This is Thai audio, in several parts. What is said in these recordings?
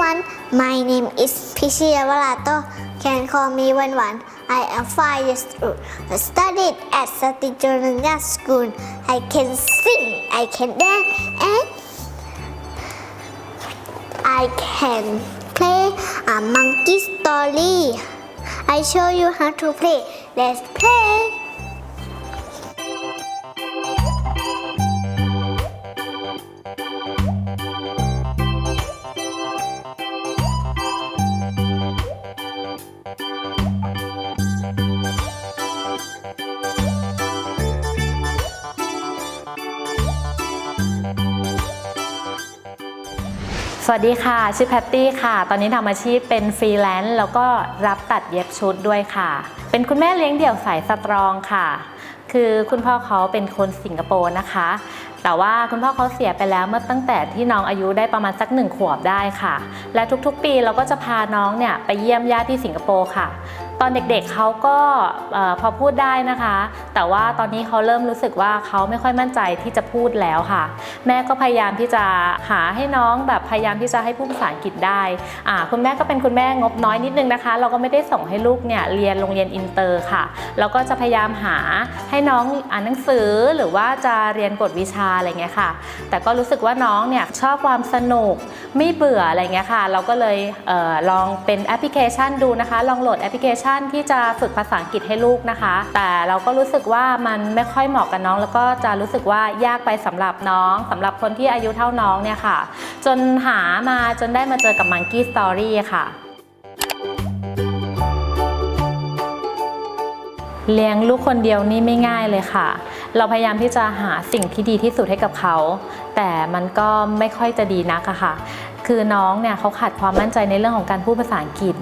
everyone. My name is Pichi Avalato. Can call me Wan Wan. I am five years old. I studied at Sati Jornanya School. I can sing, I can dance, and I can play a monkey story. I show you how to play. Let's play. วัสดีค่ะ ชื่อแพตตี้ค่ะ ตอนนี้ทำอาชีพเป็นฟรีแลนซ์แล้วก็รับตัดเย็บชุดด้วยค่ะ เป็นคุณแม่เลี้ยงเดี่ยวสายสตรองค่ะ คือคุณพ่อเขาเป็นคนสิงคโปร์นะคะ แต่ว่าคุณพ่อเขาเสียไปแล้วเมื่อตั้งแต่ที่น้องอายุได้ประมาณสักหนึ่งขวบได้ค่ะ และทุกๆปีเราก็จะพาน้องเนี่ยไปเยี่ยมญาติที่สิงคโปร์ค่ะ ตอนเด็กๆเขาก็พอพูดได้นะคะ แต่ว่าตอนนี้เขาเริ่มรู้สึกว่าเขาไม่ค่อยมั่นใจที่จะพูดแล้วค่ะ แม่ก็พยายามที่จะหาให้น้องแบบพยายามที่จะให้พูดภาษาอังกฤษได้คุณแม่ก็เป็นคุณแม่งบน้อยนิดนึงนะคะ เราก็ไม่ได้ส่งให้ลูกเนี่ยเรียนโรงเรียนอินเตอร์ค่ะเราก็จะพยายามหาให้น้องอ่านหนังสือหรือว่าจะเรียนกฎวิชาอะไรเงี้ยค่ะ แต่ก็รู้สึกว่าน้องเนี่ยชอบความสนุกไม่เบื่ออะไรเงี้ยค่ะ เราก็เลยเออลองเป็นแอปพลิเคชันดูนะคะ ลองโหลดแอปพลิเคชันที่จะฝึกภาษาอังกฤษให้ลูกนะคะ แต่เราก็รู้สึกว่ามันไม่ค่อยเหมาะกับน้อง แล้วก็จะรู้สึกว่ายากไปสำหรับน้องสำหรับคนที่อายุเท่าน้องเนี่ยค่ะ จนหามาจนได้มาเจอกับ Monkey Story ค่ะเลี้ยงลูกคนเดียวนี่ไม่ง่ายเลยค่ะ เราพยายามที่จะหาสิ่งที่ดีที่สุดให้กับเขา แต่มันก็ไม่ค่อยจะดีนักอะค่ะ คือน้องเนี่ยเขาขาดความมั่นใจในเรื่องของการพูดภาษาอังกฤษ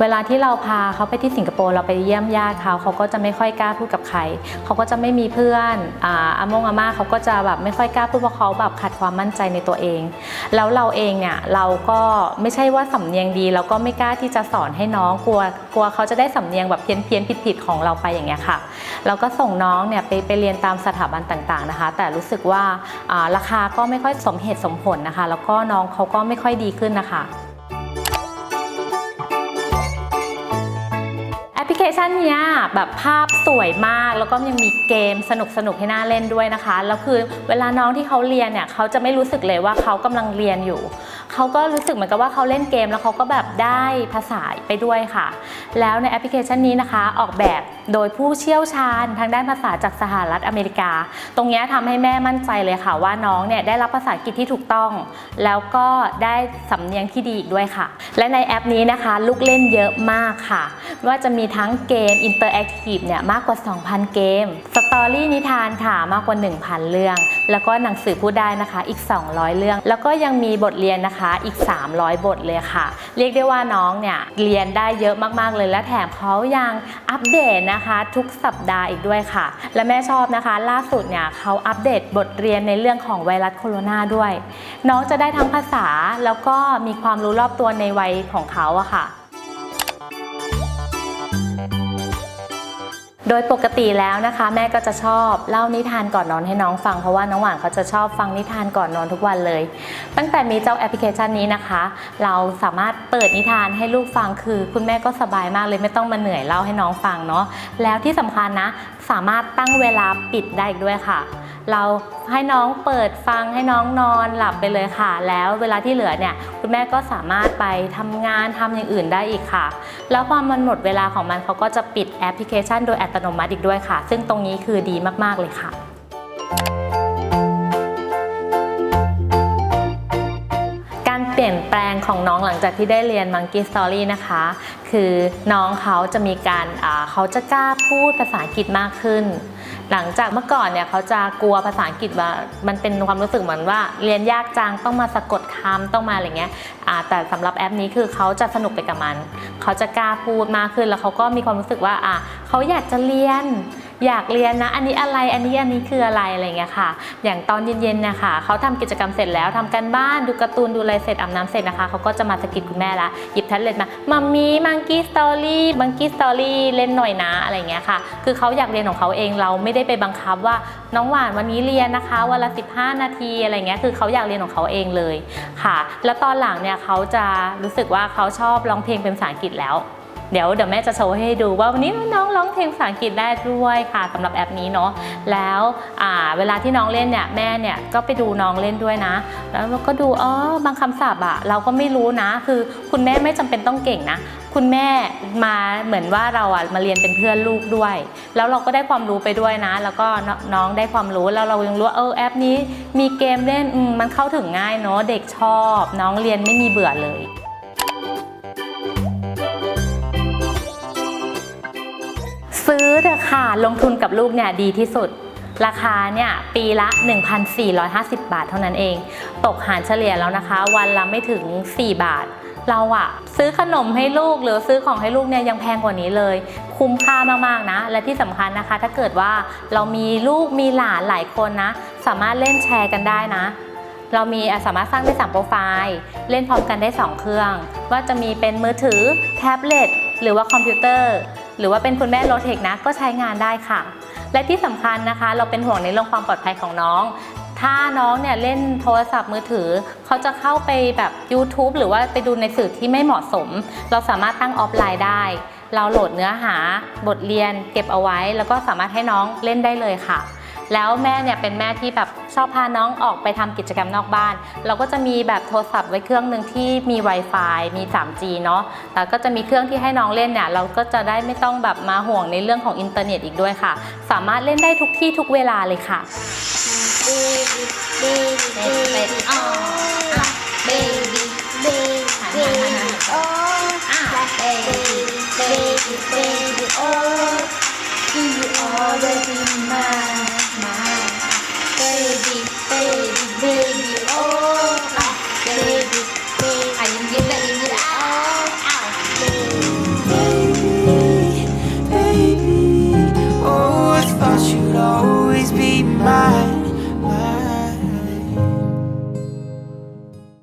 เวลาที่เราพาเขาไปที่สิงคโปร์เราไปเยี่ยมญาติเขาเขาก็จะไม่ค่อยกล้าพูดกับใครเขาก็จะไม่มีเพื่อนอ่าอามงอาม่าเขาก็จะแบบไม่ค่อยกล้าพูดเพราะเขาแบบขาดความมั่นใจในตัวเอง แล้วเราเองเนี่ยเราก็ไม่ใช่ว่าสำเนียงดีเราก็ไม่กล้าที่จะสอนให้น้องกลัวกลัวเขาจะได้สำเนียงแบบเพี้ยนเพี้ยนผิดผิดของเราไปอย่างเงี้ยค่ะเราก็ส่งน้องเนี่ยไปไปเรียนตามสถาบันต่างๆนะคะ แต่รู้สึกว่าราคาก็ไม่ค่อยสมเหตุสมผลนะคะ แล้วก็น้องเขาก็ไม่ค่อยดีขึ้นนะคะ เคชันเนี้ยแบบภาพสวยมาก แล้วก็ยังมีเกมสนุกสนุกให้น่าเล่นด้วยนะคะ แล้วคือเวลาน้องที่เขาเรียนเนี่ยเขาจะไม่รู้สึกเลยว่าเขากำลังเรียนอยู่ เขาก็รู้สึกเหมือนกับว่าเขาเล่นเกมแล้วเขาก็แบบได้ภาษาไปด้วยค่ะ แล้วในแอปพลิเคชันนี้นะคะ ออกแบบโดยผู้เชี่ยวชาญทางด้านภาษาจากสหรัฐอเมริกา ตรงนี้ยทำให้แม่มั่นใจเลยค่ะ ว่าน้องเนี่ยได้รับภาษาอังกฤษที่ถูกต้อง แล้วก็ได้สำเนียงที่ดีอีกด้วยค่ะ และในแอปนี้นะคะ ลูกเล่นเยอะมากค่ะไม่ว่าจะมีทั้งเกมอินเตอร์แอคทีฟเนี่ยมากกว่า 2,000 เกม สตอรี่นิทานค่ะมากกว่า 1,000 เรื่อง แล้วก็หนังสือพูดได้นะคะอีก 200 เรื่อง แล้วก็ยังมีบทเรียนนะคะนะคะอีก 300 บทเลยค่ะ เรียกได้ว่าน้องเนี่ยเรียนได้เยอะมากๆเลย และแถมเขายังอัปเดตนะคะ ทุกสัปดาห์อีกด้วยค่ะ และแม่ชอบนะคะ ล่าสุดเนี่ยเขาอัปเดตบทเรียนในเรื่องของไวรัสโคโรนาด้วย น้องจะได้ทั้งภาษาแล้วก็มีความรู้รอบตัวในวัยของเขาอะค่ะ โดยปกติแล้วนะคะ แม่ก็จะชอบเล่านิทานก่อนนอนให้น้องฟังเพราะว่าน้องหวานเขาจะชอบฟังนิทานก่อนนอนทุกวันเลย ตั้งแต่มีเจ้าแอปพลิเคชันนี้นะคะ เราสามารถเปิดนิทานให้ลูกฟังคือ คุณแม่ก็สบายมากเลยไม่ต้องมาเหนื่อยเล่าให้น้องฟังเนาะแล้วที่สำคัญนะ สามารถตั้งเวลาปิดได้อีกด้วยค่ะ เราให้น้องเปิดฟังให้น้องนอนหลับไปเลยค่ะ แล้วเวลาที่เหลือเนี่ยคุณแม่ก็สามารถไปทำงานทำอย่างอื่นได้อีกค่ะ แล้วพอมันหมดเวลาของมันเขาก็จะปิดแอปพลิเคชันโดยอัตโนมัติอีกด้วยค่ะ ซึ่งตรงนี้คือดีมากๆเลยค่ะ ลี่ยนแปลงของน้องหลังจากที่ได้เรียน Monkey Story นะคะ คือน้องเขาจะมีการเขาจะกล้าพูดภาษาอังกฤษมากขึ้น หลังจากเมื่อก่อนเนี่ยเขาจะกลัวภาษาอังกฤษว่ามันเป็นความรู้สึกเหมือนว่า เรียนยากจังต้องมาสะกดคำต้องมาอะไรเงี้ยแต่สำหรับแอปนี้คือเขาจะสนุกไปกับมัน เขาจะกล้าพูดมากขึ้นแล้วเขาก็มีความรู้สึกว่าเขาอยากจะเรียน อยากเรียนนะ อันนี้อะไรอันนี้อันนี้คืออะไรอะไรเงี้ยค่ะ อย่างตอนเย็นๆนะคะเขาทำกิจกรรมเสร็จแล้วทำการบ้านดูการ์ตูนดูอะไรเสร็จอาบน้ำเสร็จนะคะเขาก็จะมาสะกิดคุณแม่ละหยิบแท็บเล็ตมามัมมี่มังกี้สตอรี่มังกี้สตอรี่เล่นหน่อยนะอะไรเงี้ยค่ะ คือเขาอยากเรียนของเขาเองเราไม่ได้ไปบังคับว่าน้องหวานวันนี้เรียนนะคะวันละ 15 นาทีอะไรเงี้ยคือเขาอยากเรียนของเขาเองเลยค่ะ แล้วตอนหลังเนี่ยเขาจะรู้สึกว่าเขาชอบร้องเพลงเป็นภาษาอังกฤษแล้ว เดี๋ยวเดี๋ยวแม่จะโชว์ให้ดูว่าวันนี้น้องร้องเพลงภาษาอังกฤษได้ด้วยค่ะสำหรับแอปนี้เนาะแล้วเวลาที่น้องเล่นเนี่ยแม่เนี่ยก็ไปดูน้องเล่นด้วยนะ แล้วก็ดูอ๋อบางคำศัพท์อะเราก็ไม่รู้นะ คือคุณแม่ไม่จำเป็นต้องเก่งนะคุณแม่มาเหมือนว่าเราอะมาเรียนเป็นเพื่อนลูกด้วย แล้วเราก็ได้ความรู้ไปด้วยนะ แล้วก็น้องได้ความรู้แล้วเรายังรู้เออแอปนี้มีเกมเล่นมมันเข้าถึงง่ายเนาะเด็กชอบ น้องเรียนไม่มีเบื่อเลย ซื้อเถอะค่ะ ลงทุนกับลูกเนี่ยดีที่สุด ราคาเนี่ยปีละ 1,450 บาทเท่านั้นเอง ตกหารเฉลี่ยแล้วนะคะ วันละไม่ถึง 4 บาท เราอะซื้อขนมให้ลูกหรือซื้อของให้ลูกเนี่ยยังแพงกว่านี้เลย คุ้มค่ามากๆนะ และที่สำคัญนะคะ ถ้าเกิดว่าเรามีลูกมีหลานหลายคนนะ สามารถเล่นแชร์กันได้นะเรามีสามารถสร้างได้3โปรไฟล์ เล่นพร้อมกันได้ 2 เครื่อง ว่าจะมีเป็นมือถือ แท็บเล็ต หรือว่าคอมพิวเตอร์ หรือว่าเป็นคุณแม่โลเทคนะก็ใช้งานได้ค่ะ และที่สำคัญนะคะ เราเป็นห่วงในเรื่องความปลอดภัยของน้อง ถ้าน้องเนี่ยเล่นโทรศัพท์มือถือ เขาจะเข้าไปแบบ YouTube หรือว่าไปดูในสื่อที่ไม่เหมาะสม เราสามารถตั้งออฟไลน์ได้ เราโหลดเนื้อหา บทเรียน เก็บเอาไว้ แล้วก็สามารถให้น้องเล่นได้เลยค่ะ แล้วแม่เนี่ยเป็นแม่ที่แบบชอบพาน้องออกไปทำกิจกรรมนอกบ้าน เราก็จะมีแบบโทรศัพท์ไว้เครื่องหนึ่งที่มี Wi-Fi มี 3G เนาะแล้วก็จะมีเครื่องที่ให้น้องเล่นเนี่ยเราก็จะได้ไม่ต้องแบบมาห่วงในเรื่องของอินเทอร์เน็ตอีกด้วยค่ะ สามารถเล่นได้ทุกที่ทุกเวลาเลยค่ะ baby, baby, oh, see you always in my